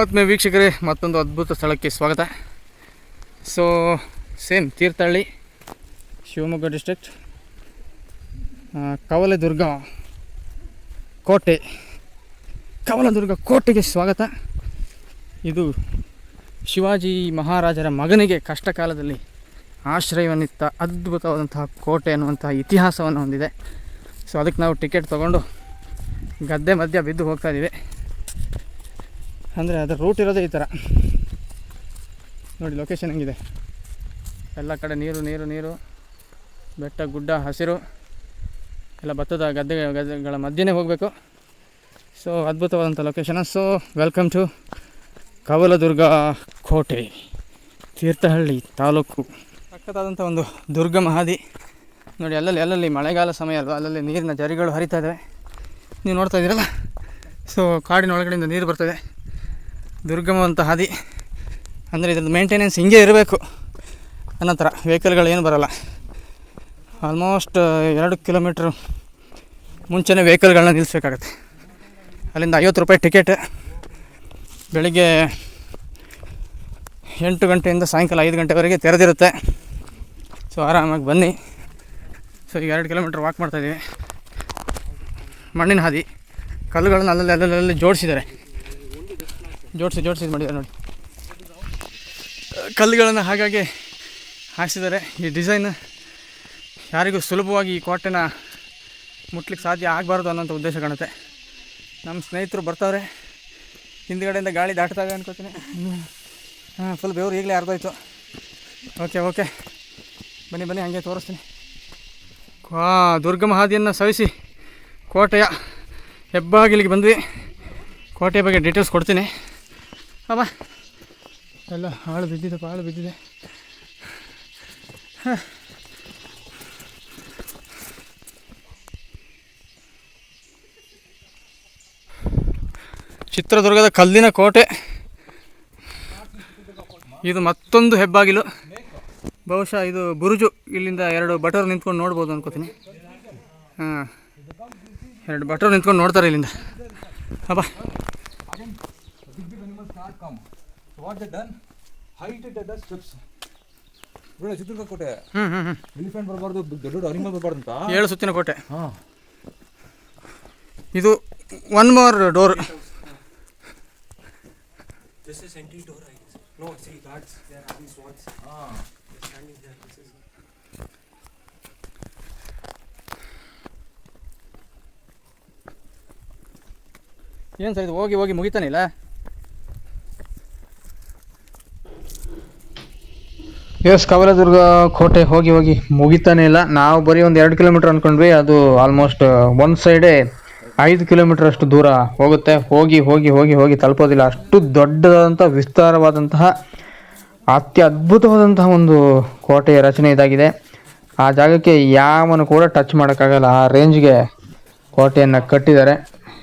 ಆತ್ಮೀಯ ವೀಕ್ಷಕರೇ, ಮತ್ತೊಂದು ಅದ್ಭುತ ಸ್ಥಳಕ್ಕೆ ಸ್ವಾಗತ. So same Thirthahalli, Shivamogga district Kavaladurga ಕೋಟೆ. ಕವಲದುರ್ಗ ಕೋಟೆಗೆ ಸ್ವಾಗತ. ಇದು ಶಿವಾಜಿ ಮಹಾರಾಜರ ಮಗನಿಗೆ ಕಷ್ಟ ಕಾಲದಲ್ಲಿ ಆಶ್ರಯವನ್ನಿತ್ತ ಅದ್ಭುತವಾದಂತಹ ಕೋಟೆ ಅನ್ನುವಂತಹ ಇತಿಹಾಸವನ್ನು ಹೊಂದಿದೆ. ಸೊ ಅದಕ್ಕೆ ನಾವು ಟಿಕೆಟ್ ತೊಗೊಂಡು ಗದ್ದೆ ಮಧ್ಯ ಬಿದ್ದು ಹೋಗ್ತಾ ಇದ್ದೀವಿ. ಅಂದರೆ ಅದರ ರೂಟ್ ಇರೋದೇ ಈ ಥರ ನೋಡಿ ಲೊಕೇಶನ್ ಹೆಂಗಿದೆ. ಎಲ್ಲ ಕಡೆ ನೀರು ನೀರು ನೀರು. ಬೆಟ್ಟ, ಗುಡ್ಡ, ಹಸಿರು. ಎಲ್ಲ ಭತ್ತದ ಗದ್ದೆ, ಗದ್ದೆಗಳ ಮಧ್ಯೆನೇ ಹೋಗಬೇಕು. ಸೊ ಅದ್ಭುತವಾದಂಥ location so welcome to Kavaladurga ಕೋಟೆ, ತೀರ್ಥಹಳ್ಳಿ ತಾಲೂಕು. ಸಖತ್ತಾದಂಥ ಒಂದು ದುರ್ಗ ಮಹಾದಿ. ನೋಡಿ, ಅಲ್ಲಲ್ಲಿ ಅಲ್ಲಲ್ಲಿ ಮಳೆಗಾಲ ಸಮಯ ಅಲ್ವಾ? ಅಲ್ಲಲ್ಲಿ ನೀರಿನ ಜರಿಗಳು ಹರಿತಾ ಇದ್ದಾವೆ ನೀವು ನೋಡ್ತಾ ಇದ್ದೀರಲ್ಲ? ಸೊ ಕಾಡಿನ ಒಳಗಡೆಯಿಂದ ನೀರು ಬರ್ತದೆ ದುರ್ಗಮವಂತ ಹಾದಿ. ಅಂದರೆ ಇದ್ರದ್ದು ಮೇಂಟೆನೆನ್ಸ್ ಹಿಂಗೆ ಇರಬೇಕು. ಅನ್ನೋ ಥರ. ವೆಹಿಕಲ್ಗಳು ಏನು ಬರೋಲ್ಲ. ಆಲ್ಮೋಸ್ಟ್ ಎರಡು ಕಿಲೋಮೀಟ್ರ್ ಮುಂಚೆನೇ ವೆಹಿಕಲ್ಗಳನ್ನ ನಿಲ್ಲಿಸ್ಬೇಕಾಗತ್ತೆ ಅಲ್ಲಿಂದ ಐವತ್ತು ರೂಪಾಯಿ ಟಿಕೆಟ್ ಬೆಳಿಗ್ಗೆ ಎಂಟು ಗಂಟೆಯಿಂದ ಸಾಯಂಕಾಲ ಐದು ಗಂಟೆವರೆಗೆ ತೆರೆದಿರುತ್ತೆ. ಸೊ ಆರಾಮಾಗಿ ಬನ್ನಿ. ಸೊ ಈಗ ಎರಡು ಕಿಲೋಮೀಟ್ರ್ ವಾಕ್ ಮಾಡ್ತಾಯಿದ್ದೀವಿ ಮಣ್ಣಿನ ಹಾದಿ. ಕಲ್ಲುಗಳನ್ನ ಅಲ್ಲಲ್ಲಿ ಅಲ್ಲಲ್ಲಿ ಜೋಡಿಸಿದ್ದಾರೆ. ಜೋಡಿಸಿ ಜೋಡಿಸಿ ಮಾಡಿದ್ದಾರೆ ನೋಡಿ. ಕಲ್ಲುಗಳನ್ನು ಹಾಗಾಗಿ ಹಾಕ್ಸಿದ್ದಾರೆ. ಈ ಡಿಸೈನ್ ಯಾರಿಗೂ ಸುಲಭವಾಗಿ ಈ ಕೋಟೆನ ಮುಟ್ಲಿಕ್ಕೆ ಸಾಧ್ಯ ಆಗಬಾರ್ದು ಅನ್ನೋಂಥ ಉದ್ದೇಶ ಕಾಣುತ್ತೆ. ನಮ್ಮ ಸ್ನೇಹಿತರು ಬರ್ತಾವ್ರೆ ಹಿಂದ್ಗಡೆಯಿಂದ ಗಾಳಿ ದಾಟ್ತಾವೆ ಅನ್ಕೋತೀನಿ. ಹಾಂ ಫುಲ್ ಬೆವರು ಈಗಲೇ ಅರ್ಧೋಯ್ತು ಓಕೆ ಓಕೆ ಬನ್ನಿ ಬನ್ನಿ, ಹಾಗೆ ತೋರಿಸ್ತೀನಿ. ಕಾ ದುರ್ಗಮ ಹಾದಿಯನ್ನು ಸವಿಸಿ ಕೋಟೆಯ ಹೆಬ್ಬಾಗಿಲಿಗೆ ಬಂದ್ವಿ. ಕೋಟೆಯ ಬಗ್ಗೆ ಡೀಟೇಲ್ಸ್ ಕೊಡ್ತೀನಿ. ಅಮ್ಮ ಎಲ್ಲ ಹಾಳು ಬಿದ್ದಿದೆ ಹಾಳು ಬಿದ್ದಿದೆ. ಹಾಂ. ಚಿತ್ರದುರ್ಗದ ಕಲ್ಲಿನ ಕೋಟೆ. ಇದು ಮತ್ತೊಂದು ಹೆಬ್ಬಾಗಿಲು. ಬಹುಶಃ ಇದು ಬುರುಜು. ಇಲ್ಲಿಂದ ಎರಡು ಬಟರ್ ನಿಂತ್ಕೊಂಡು ನೋಡ್ಬೋದು ಅನ್ಕೋತೀನಿ. ಹಾಂ. ಎರಡು ಬಟರ್ ನಿಂತ್ಕೊಂಡು ನೋಡ್ತಾರೆ ಇಲ್ಲಿಂದ. come. So what done done? It the steps ಒಳ್ಳೆ ಚಿತ್ರದುರ್ಗ ಕೋಟೆ ಹ್ಞೂ ಹ್ಞೂ ಹ್ಞೂ ಎಲಿಫೆಂಟ್ ಬರಬಾರ್ದು ದೊಡ್ಡ ದೊಡ್ಡ ಅನಿಮಲ್ ಬರಬಾರ್ದು ಅಂತ ಏಳು ಸುತ್ತಿನ ಕೋಟೆ ಹಾಂ ಇದು one more door this is entry door I know No, see, they are having swats. ಹಾಂ standing standing there. This is. ಏನು ಸರ್ ಇದು ಹೋಗಿ ಹೋಗಿ ಮುಗಿತಾನಿಲ್ಲ ಎಸ್ ಕವಲದುರ್ಗ ಕೋಟೆ ಹೋಗಿ ಹೋಗಿ ಮುಗಿತಾನೆ ಇಲ್ಲ. ನಾವು ಬರೀ ಒಂದು ಎರಡು ಕಿಲೋಮೀಟರ್ ಅಂದ್ಕೊಂಡ್ವಿ ಅದು ಆಲ್ಮೋಸ್ಟ್ ಒಂದು ಸೈಡೇ ಐದು ಕಿಲೋಮೀಟರ್ ಅಷ್ಟು ದೂರ ಹೋಗುತ್ತೆ. ಹೋಗಿ ಹೋಗಿ ಹೋಗಿ ಹೋಗಿ ತಲುಪೋದಿಲ್ಲ. ಅಷ್ಟು ದೊಡ್ಡದಾದಂಥ ವಿಸ್ತಾರವಾದಂತಹ ಅತ್ಯ ಅದ್ಭುತವಾದಂತಹ ಒಂದು ಕೋಟೆಯ ರಚನೆ ಇದಾಗಿದೆ. ಆ ಜಾಗಕ್ಕೆ ಯಾವನು ಕೂಡ ಟಚ್ ಮಾಡೋಕ್ಕಾಗಲ್ಲ. ಆ ರೇಂಜ್ಗೆ ಕೋಟೆಯನ್ನು ಕಟ್ಟಿದ್ದಾರೆ.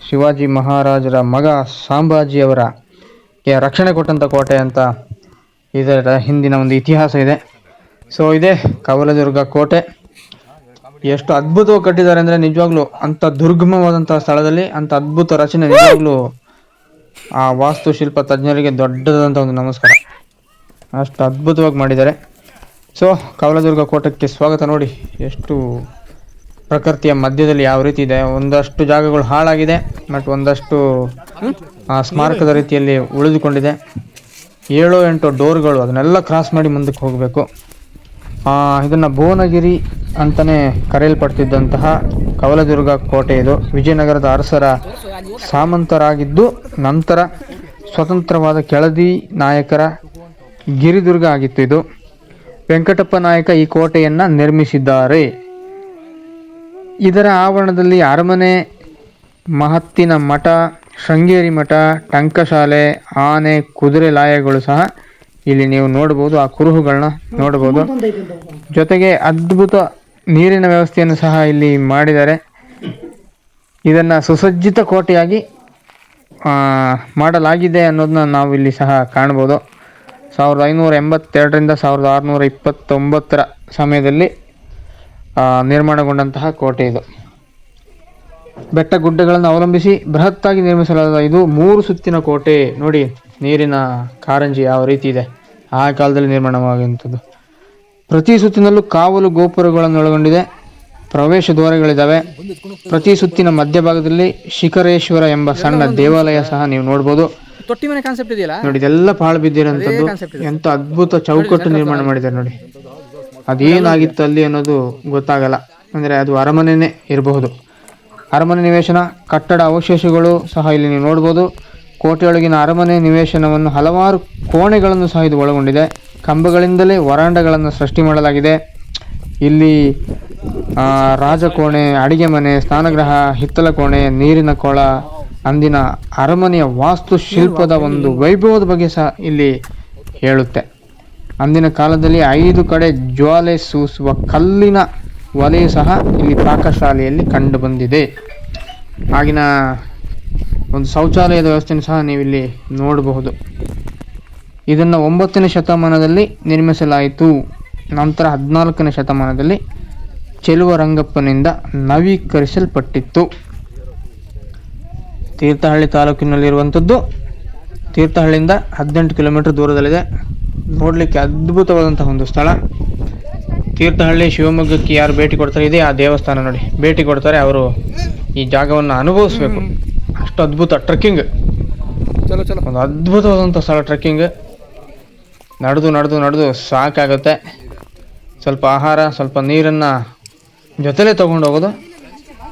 ಶಿವಾಜಿ ಮಹಾರಾಜರ ಮಗ ಸಾಂಬಾಜಿಯವರ ರಕ್ಷಣೆ ಕೊಟ್ಟಂಥ ಕೋಟೆ ಅಂತ ಇದರ ಹಿಂದಿನ ಒಂದು ಇತಿಹಾಸ ಇದೆ. ಸೊ ಇದೆ ಕವಲದುರ್ಗ ಕೋಟೆ. ಎಷ್ಟು ಅದ್ಭುತವಾಗಿ ಕಟ್ಟಿದ್ದಾರೆ ಅಂದರೆ ನಿಜವಾಗ್ಲೂ ಅಂಥ ದುರ್ಗಮವಾದಂಥ ಸ್ಥಳದಲ್ಲಿ ಅಂಥ ಅದ್ಭುತ ರಚನೆ ನಿಜವಾಗ್ಲೂ ಆ ವಾಸ್ತುಶಿಲ್ಪ ತಜ್ಞರಿಗೆ ದೊಡ್ಡದಾದಂಥ ಒಂದು ನಮಸ್ಕಾರ. ಅಷ್ಟು ಅದ್ಭುತವಾಗಿ ಮಾಡಿದ್ದಾರೆ. ಸೊ ಕವಲದುರ್ಗ ಕೋಟಕ್ಕೆ ಸ್ವಾಗತ ನೋಡಿ ಎಷ್ಟು ಪ್ರಕೃತಿಯ ಮಧ್ಯದಲ್ಲಿ ಯಾವ ರೀತಿ ಇದೆ. ಒಂದಷ್ಟು ಜಾಗಗಳು ಹಾಳಾಗಿದೆ ಬಟ್ ಒಂದಷ್ಟು ಆ, ಸ್ಮಾರಕದ ರೀತಿಯಲ್ಲಿ ಉಳಿದುಕೊಂಡಿದೆ. ಏಳು ಎಂಟು ಡೋರ್ಗಳು, ಅದನ್ನೆಲ್ಲ ಕ್ರಾಸ್ ಮಾಡಿ ಮುಂದಕ್ಕೆ ಹೋಗಬೇಕು. ಇದನ್ನು ಭುವನಗಿರಿ ಅಂತಲೇ ಕರೆಯಲ್ಪಡ್ತಿದ್ದಂತಹ ಕವಲದುರ್ಗ ಕೋಟೆ ಇದು. ವಿಜಯನಗರದ ಅರಸರ ಸಾಮಂತರಾಗಿದ್ದು, ನಂತರ ಸ್ವತಂತ್ರವಾದ ಕೆಳದಿ ನಾಯಕರ ಗಿರಿದುರ್ಗ ಆಗಿತ್ತು ಇದು. ವೆಂಕಟಪ್ಪ ನಾಯಕ ಈ ಕೋಟೆಯನ್ನು ನಿರ್ಮಿಸಿದ್ದಾರೆ. ಇದರ ಆವರಣದಲ್ಲಿ ಅರಮನೆ ಮಹತ್ತಿನ ಮಠ ಶೃಂಗೇರಿ ಮಠ ಟಂಕಶಾಲೆ ಆನೆ, ಕುದುರೆ ಲಾಯಗಳು ಸಹ ಇಲ್ಲಿ ನೀವು ನೋಡಬಹುದು ಆ ಕುರುಹುಗಳನ್ನ ನೋಡಬಹುದು ಜೊತೆಗೆ ಅದ್ಭುತ ನೀರಿನ ವ್ಯವಸ್ಥೆಯನ್ನು ಸಹ ಇಲ್ಲಿ ಮಾಡಿದ್ದಾರೆ. ಇದನ್ನು ಸುಸಜ್ಜಿತ ಕೋಟೆಯಾಗಿ ಮಾಡಲಾಗಿದೆ ಅನ್ನೋದನ್ನ ನಾವು ಇಲ್ಲಿ ಸಹ ಕಾಣ್ಬೋದು. ಸಾವಿರದ ಐನೂರ ಎಂಬತ್ತೆರಡರಿಂದ ಸಾವಿರದ ಆರುನೂರ ಇಪ್ಪತ್ತೊಂಬತ್ತರ ಸಮಯದಲ್ಲಿ ನಿರ್ಮಾಣಗೊಂಡಂತಹ ಕೋಟೆ ಇದು. ಬೆಟ್ಟ ಗುಡ್ಡಗಳನ್ನು ಅವಲಂಬಿಸಿ ಬೃಹತ್ತಾಗಿ ನಿರ್ಮಿಸಲಾದ ಇದು ಮೂರು ಸುತ್ತಿನ ಕೋಟೆ. ನೋಡಿ ನೀರಿನ ಕಾರಂಜಿ ಯಾವ ರೀತಿ ಇದೆ. ಆ ಕಾಲದಲ್ಲಿ ನಿರ್ಮಾಣವಾಗುವಂಥದ್ದು ಪ್ರತಿ ಸುತ್ತಿನಲ್ಲೂ ಕಾವಲು ಗೋಪುರಗಳನ್ನು ಒಳಗೊಂಡಿದೆ ಪ್ರವೇಶ ದ್ವಾರಗಳಿದ್ದಾವೆ. ಪ್ರತಿ ಸುತ್ತಿನ ಮಧ್ಯಭಾಗದಲ್ಲಿ ಶಿಖರೇಶ್ವರ ಎಂಬ ಸಣ್ಣ ದೇವಾಲಯ ಸಹ ನೀವು ನೋಡ್ಬೋದು. ತೊಟ್ಟಿ ಮನೆ ಕಾನ್ಸೆಪ್ಟ್ ಇದೆಯಲ್ಲ? ನೋಡಿ ಇದೆಲ್ಲ ಪಾಳು ಬಿದ್ದಿರೋಂಥದ್ದು. ಎಂತ ಅದ್ಭುತ ಚೌಕಟ್ಟು ನಿರ್ಮಾಣ ಮಾಡಿದ್ದಾರೆ ನೋಡಿ. ಅದೇನಾಗಿತ್ತು ಅಲ್ಲಿ ಅನ್ನೋದು ಗೊತ್ತಾಗಲ್ಲ. ಅಂದರೆ ಅದು ಅರಮನೆನೇ ಇರಬಹುದು. ಅರಮನೆ ನಿವೇಶನ, ಕಟ್ಟಡ ಅವಶೇಷಗಳು ಸಹ ಇಲ್ಲಿ ನೀವು ನೋಡ್ಬೋದು. ಕೋಟೆಯೊಳಗಿನ ಅರಮನೆ ನಿವೇಶನವನ್ನು ಹಲವಾರು ಕೋಣೆಗಳನ್ನು ಸಹ ಇದು ಒಳಗೊಂಡಿದೆ. ಕಂಬಗಳಿಂದಲೇ ವರಾಂಡಗಳನ್ನು ಸೃಷ್ಟಿ ಮಾಡಲಾಗಿದೆ. ಇಲ್ಲಿ ರಾಜಕೋಣೆ, ಅಡಿಗೆ ಮನೆ, ಸ್ನಾನಗೃಹ, ಹಿತ್ತಲ ಕೋಣೆ, ನೀರಿನ ಕೊಳ, ಅಂದಿನ ಅರಮನೆಯ ವಾಸ್ತುಶಿಲ್ಪದ ಒಂದು ವೈಭವದ ಬಗ್ಗೆ ಸಹ ಇಲ್ಲಿ ಹೇಳುತ್ತೆ. ಅಂದಿನ ಕಾಲದಲ್ಲಿ ಐದು ಕಡೆ ಜ್ವಾಲೆ ಸೂಸುವ ಕಲ್ಲಿನ ಒಲೆಯು ಸಹ ಇಲ್ಲಿ ಪಾಕಶಾಲೆಯಲ್ಲಿ ಕಂಡು ಬಂದಿದೆ. ಆಗಿನ ಒಂದು ಶೌಚಾಲಯದ ವ್ಯವಸ್ಥೆಯನ್ನು ಸಹ ನೀವಿಲ್ಲಿ ನೋಡಬಹುದು. ಇದನ್ನು ಒಂಬತ್ತನೇ ಶತಮಾನದಲ್ಲಿ ನಿರ್ಮಿಸಲಾಯಿತು. ನಂತರ ಹದಿನಾಲ್ಕನೇ ಶತಮಾನದಲ್ಲಿ ಚೆಲುವರಂಗಪ್ಪನಿಂದ ನವೀಕರಿಸಲ್ಪಟ್ಟಿತ್ತು. ತೀರ್ಥಹಳ್ಳಿ ತಾಲೂಕಿನಲ್ಲಿರುವಂಥದ್ದು, ತೀರ್ಥಹಳ್ಳಿಯಿಂದ ಹದಿನೆಂಟು ಕಿಲೋಮೀಟರ್ ದೂರದಲ್ಲಿದೆ. ನೋಡಲಿಕ್ಕೆ ಅದ್ಭುತವಾದಂತಹ ಒಂದು ಸ್ಥಳ. ತೀರ್ಥಹಳ್ಳಿ ಶಿವಮೊಗ್ಗಕ್ಕೆ ಯಾರು ಭೇಟಿ ಕೊಡ್ತಾರೆ ಇದೆ ಆ ದೇವಸ್ಥಾನ ನೋಡಿ. ಭೇಟಿ ಕೊಡ್ತಾರೆ ಅವರು ಈ ಜಾಗವನ್ನು ಅನುಭವಿಸ್ಬೇಕು. ಅಷ್ಟು ಅದ್ಭುತ ಟ್ರೆಕ್ಕಿಂಗ್. ಚಲೋ ಚಲೋ. ಒಂದು ಅದ್ಭುತವಾದಂಥ ಸ್ಥಳ ಟ್ರೆಕ್ಕಿಂಗ್. ನಡೆದು ನಡೆದು ನಡೆದು ಸಾಕಾಗುತ್ತೆ. ಸ್ವಲ್ಪ ಆಹಾರ ಸ್ವಲ್ಪ ನೀರನ್ನು ಜೊತೆಲೇ ತೊಗೊಂಡು ಹೋಗೋದು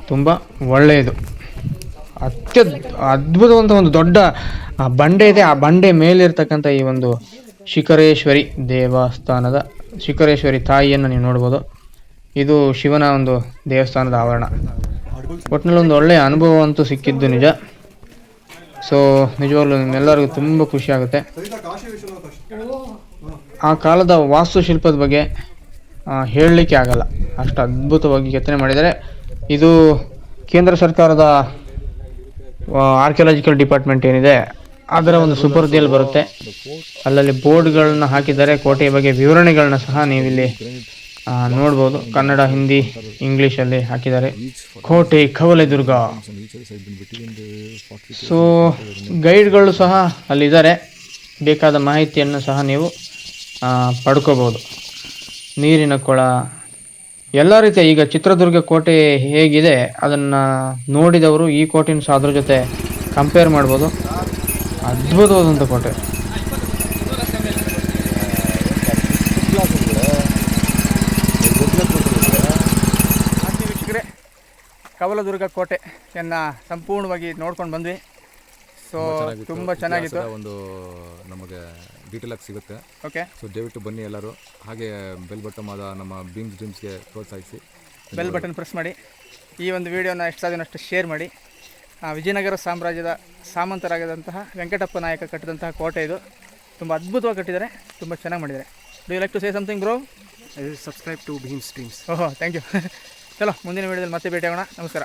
ತುಂಬ ಒಳ್ಳೆಯದು. ಅತ್ಯ ಅದ್ಭುತವಂತ ಒಂದು ದೊಡ್ಡ ಆ ಬಂಡೆ ಇದೆ ಆ ಬಂಡೆ ಮೇಲಿರ್ತಕ್ಕಂಥ ಈ ಒಂದು ಶಿಖರೇಶ್ವರಿ ದೇವಸ್ಥಾನದ ಶಿಖರೇಶ್ವರಿ ತಾಯಿಯನ್ನು ನೀವು ನೋಡ್ಬೋದು. ಇದು ಶಿವನ ಒಂದು ದೇವಸ್ಥಾನದ ಆವರಣ. ಒಟ್ಟಿನಲ್ಲಿ ಒಂದು ಒಳ್ಳೆಯ ಅನುಭವ ಅಂತೂ ಸಿಕ್ಕಿದ್ದು ನಿಜ. ಸೊ ನಿಜವಾಗ್ಲೂ ನಿಮ್ಮೆಲ್ಲರಿಗೂ ತುಂಬ ಖುಷಿಯಾಗುತ್ತೆ ಆ ಕಾಲದ ವಾಸ್ತುಶಿಲ್ಪದ ಬಗ್ಗೆ ಹೇಳಲಿಕ್ಕೆ ಆಗಲ್ಲ. ಅಷ್ಟು ಅದ್ಭುತವಾಗಿ ಕೆತ್ತನೆ ಮಾಡಿದ್ದಾರೆ. ಇದು ಕೇಂದ್ರ ಸರ್ಕಾರದ ಆರ್ಕಿಯಾಲಜಿಕಲ್ ಡಿಪಾರ್ಟ್ಮೆಂಟ್ ಏನಿದೆ ಅದರ ಒಂದು ಸುಪರ್ದಿಯಲ್ಲಿ ಬರುತ್ತೆ. ಅಲ್ಲಲ್ಲಿ ಬೋರ್ಡ್ಗಳನ್ನ ಹಾಕಿದ್ದಾರೆ. ಕೋಟೆಯ ಬಗ್ಗೆ ವಿವರಣೆಗಳನ್ನ ಸಹ ನೀವಿಲ್ಲಿ ನೋಡ್ಬೋದು. ಕನ್ನಡ, ಹಿಂದಿ, ಇಂಗ್ಲೀಷಲ್ಲಿ ಹಾಕಿದ್ದಾರೆ. ಕೋಟೆ ಕವಲೆದುರ್ಗ. ಸೊ ಗೈಡ್ಗಳು ಸಹ ಅಲ್ಲಿದ್ದಾರೆ. ಬೇಕಾದ ಮಾಹಿತಿಯನ್ನು ಸಹ ನೀವು ಪಡ್ಕೋಬೋದು. ನೀರಿನ ಕೊಳ. ಎಲ್ಲ ರೀತಿಯ ಈಗ ಚಿತ್ರದುರ್ಗ ಕೋಟೆ ಹೇಗಿದೆ, ಅದನ್ನು ನೋಡಿದವರು ಈ ಕೋಟೆನ ಸಹ ಅದ್ರ ಜೊತೆ ಕಂಪೇರ್ ಮಾಡ್ಬೋದು. ಅದ್ಭುತವಾದಂಥ ಕೋಟೆ. ವೀಕ್ಷಕರೇ ಕವಲದುರ್ಗ ಕೋಟೆಯನ್ನು ಸಂಪೂರ್ಣವಾಗಿ ನೋಡ್ಕೊಂಡು ಬಂದ್ವಿ. ಸೊ ತುಂಬ ಚೆನ್ನಾಗಿತ್ತು. ಒಂದು ನಮಗೆ ಡೀಟೇಲ್ ಆಗಿ ಸಿಗುತ್ತೆ. ಓಕೆ ಸೊ ದಯವಿಟ್ಟು ಬನ್ನಿ ಎಲ್ಲರೂ. ಹಾಗೆ ಬೆಲ್ ಬಟನ್ ಆದ ನಮ್ಮ ಬೀಮ್ಸ್ ಡ್ರೀಮ್ಸ್ಗೆ ಪ್ರೋತ್ಸಾಹಿಸಿ. ಬೆಲ್ ಬಟನ್ ಪ್ರೆಸ್ ಮಾಡಿ. ಈ ಒಂದು ವಿಡಿಯೋನ ಎಷ್ಟು ಸಾಧ್ಯನಷ್ಟು ಶೇರ್ ಮಾಡಿ. ವಿಜಯನಗರ ಸಾಮ್ರಾಜ್ಯದ ಸಾಮಂತರಾಗಿದ್ದಂತಹ ವೆಂಕಟಪ್ಪ ನಾಯಕ ಕಟ್ಟಿದಂತಹ ಕೋಟೆ ಇದು. ತುಂಬ ಅದ್ಭುತವಾಗಿ ಕಟ್ಟಿದ್ದಾರೆ ತುಂಬ ಚೆನ್ನಾಗಿ ಮಾಡಿದ್ದಾರೆ. Do you like to say something bro subscribe to Bheem streams ಓಹೋ ಥ್ಯಾಂಕ್ ಯು ಚಲೋ ಮುಂದಿನ ವಿಡಿಯೋದಲ್ಲಿ ಮತ್ತೆ ಭೇಟಿಯಾಗೋಣ. ನಮಸ್ಕಾರ.